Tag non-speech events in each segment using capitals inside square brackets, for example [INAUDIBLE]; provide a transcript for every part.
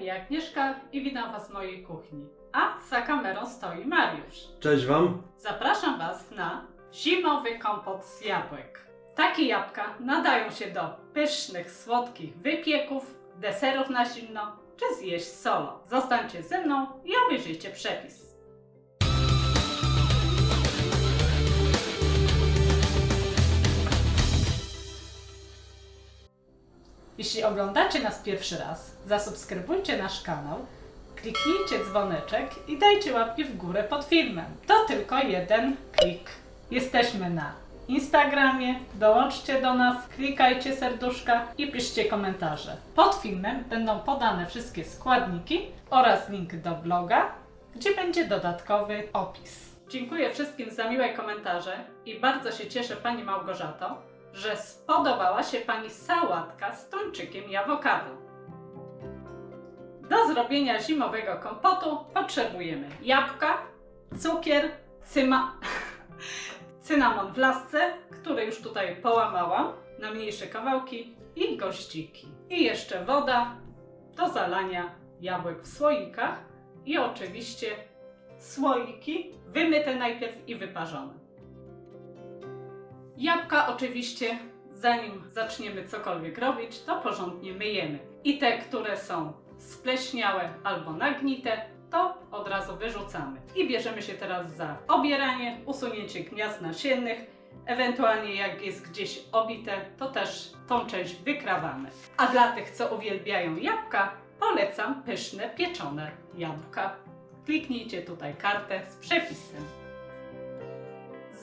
imię Agnieszka i witam Was w mojej kuchni. A za kamerą stoi Mariusz. Cześć Wam. Zapraszam Was na zimowy kompot z jabłek. Takie jabłka nadają się do pysznych, słodkich wypieków, deserów na zimno czy zjeść solo. Zostańcie ze mną i obejrzyjcie przepis. Jeśli oglądacie nas pierwszy raz, zasubskrybujcie nasz kanał, kliknijcie dzwoneczek i dajcie łapki w górę pod filmem. To tylko jeden klik. Jesteśmy na Instagramie, dołączcie do nas, klikajcie serduszka i piszcie komentarze. Pod filmem będą podane wszystkie składniki oraz link do bloga, gdzie będzie dodatkowy opis. Dziękuję wszystkim za miłe komentarze i bardzo się cieszę Pani Małgorzato, że spodobała się Pani sałatka z tuńczykiem i awokado. Do zrobienia zimowego kompotu potrzebujemy jabłka, cukier, cyma... [LAUGHS] cynamon w lasce, który już tutaj połamałam na mniejsze kawałki i goździki. I jeszcze woda do zalania jabłek w słoikach i oczywiście słoiki wymyte najpierw i wyparzone. Jabłka oczywiście, zanim zaczniemy cokolwiek robić, to porządnie myjemy. I te, które są spleśniałe albo nagnite, to od razu wyrzucamy. I bierzemy się teraz za obieranie, usunięcie gniazd nasiennych, ewentualnie jak jest gdzieś obite, to też tą część wykrawamy. A dla tych, co uwielbiają jabłka, polecam pyszne pieczone jabłka. Kliknijcie tutaj kartę z przepisem.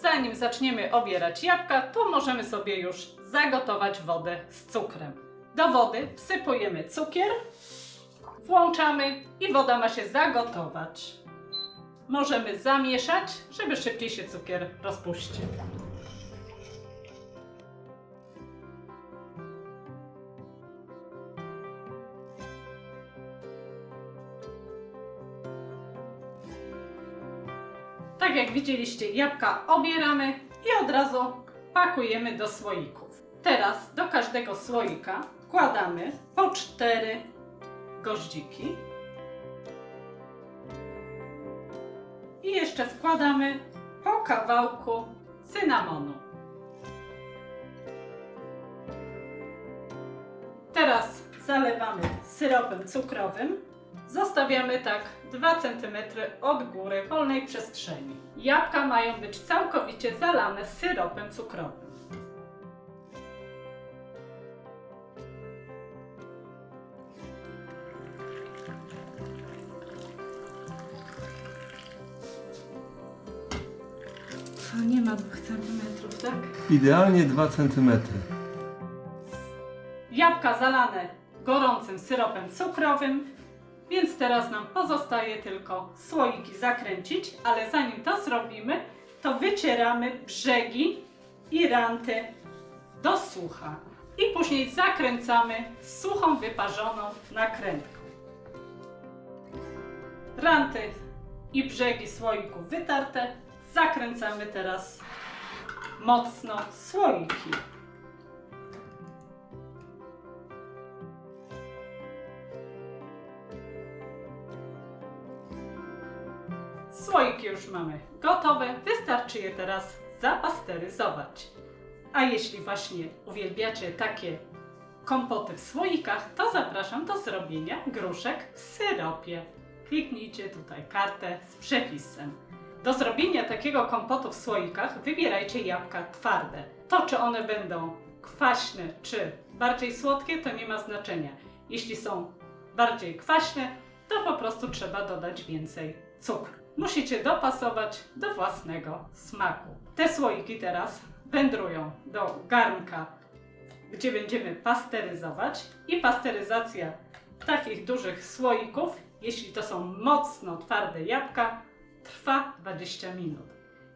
Zanim zaczniemy obierać jabłka, to możemy sobie już zagotować wodę z cukrem. Do wody wsypujemy cukier, włączamy i woda ma się zagotować. Możemy zamieszać, żeby szybciej się cukier rozpuścił. Jak widzieliście, jabłka obieramy i od razu pakujemy do słoików. Teraz do każdego słoika wkładamy po cztery goździki. I jeszcze wkładamy po kawałku cynamonu. Teraz zalewamy syropem cukrowym. Zostawiamy tak 2 cm od góry wolnej przestrzeni. Jabłka mają być całkowicie zalane syropem cukrowym. To nie ma 2 cm, tak? Idealnie 2 cm. Jabłka zalane gorącym syropem cukrowym, więc teraz nam pozostaje tylko słoiki zakręcić, ale zanim to zrobimy, to wycieramy brzegi i ranty do sucha. I później zakręcamy suchą, wyparzoną nakrętką. Ranty i brzegi słoików wytarte, zakręcamy teraz mocno słoiki. Słoiki już mamy gotowe, wystarczy je teraz zapasteryzować. A jeśli właśnie uwielbiacie takie kompoty w słoikach, to zapraszam do zrobienia gruszek w syropie. Kliknijcie tutaj kartę z przepisem. Do zrobienia takiego kompotu w słoikach wybierajcie jabłka twarde. To, czy one będą kwaśne, czy bardziej słodkie, to nie ma znaczenia. Jeśli są bardziej kwaśne, to po prostu trzeba dodać więcej cukru. Musicie dopasować do własnego smaku. Te słoiki teraz wędrują do garnka, gdzie będziemy pasteryzować i pasteryzacja takich dużych słoików, jeśli to są mocno twarde jabłka, trwa 20 minut.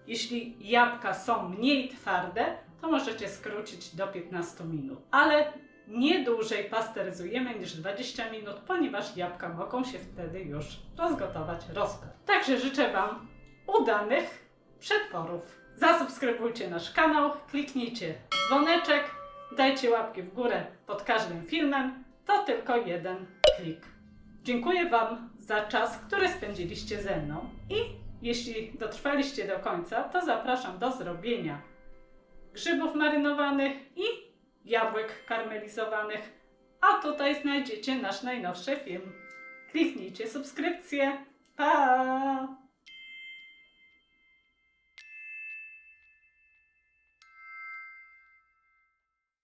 Jeśli jabłka są mniej twarde, to możecie skrócić do 15 minut. Ale nie dłużej pasteryzujemy niż 20 minut, ponieważ jabłka mogą się wtedy już rozgotować rozpad. Także życzę Wam udanych przetworów. Zasubskrybujcie nasz kanał, kliknijcie dzwoneczek, dajcie łapki w górę pod każdym filmem. To tylko jeden klik. Dziękuję Wam za czas, który spędziliście ze mną i jeśli dotrwaliście do końca, to zapraszam do zrobienia grzybów marynowanych i jabłek karmelizowanych. A tutaj znajdziecie nasz najnowszy film. Kliknijcie subskrypcję. Pa!